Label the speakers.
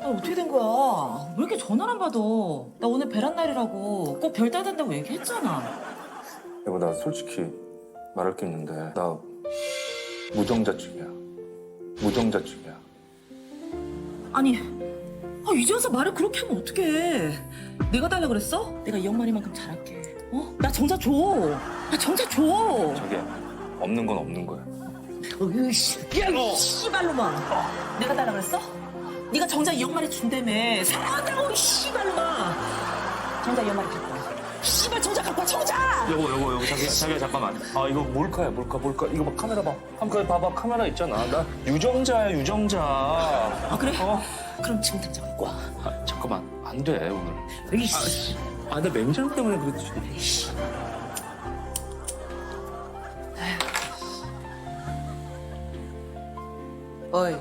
Speaker 1: 나 어떻게 된 거야? 왜 이렇게 전화를 안 받아? 나 오늘 배란 날이라고 꼭 별 따야 된다고 얘기했잖아.
Speaker 2: 여보 나 솔직히 말할 게 있는데 나 무정자증이야. 무정자증이야.
Speaker 1: 아니, 아, 이제 와서 말을 그렇게 하면 어떡해. 내가 달라 그랬어? 내가 이 엄마니만큼 잘할게. 어? 나 정자 줘. 나 정자 줘.
Speaker 2: 자기야 없는 건 없는 거야.
Speaker 1: 으이씨, 야, 이 씨발로마. 내가 달라 그랬어? 네가 정자 이 엄마리 준다며. 사랑한다고, 이 씨발로마. 정자 이 엄마리 갖고 와. 씨발 정자 갖고 와, 정자!
Speaker 2: 여보 여보 여보 자기야 자기야 잠깐만. 아 이거 몰카야 몰카 몰카 이거 봐 카메라 봐. 카메라 봐봐 카메라 있잖아. 나 유정자야 유정자.
Speaker 1: 아, 그래?
Speaker 2: 어?
Speaker 1: 그럼 지금 당장 갖고 와.
Speaker 2: 아, 잠깐만 안 돼 오늘.
Speaker 1: 으이씨.
Speaker 2: 아 나 맹장 때문에 그랬지.
Speaker 3: 어이,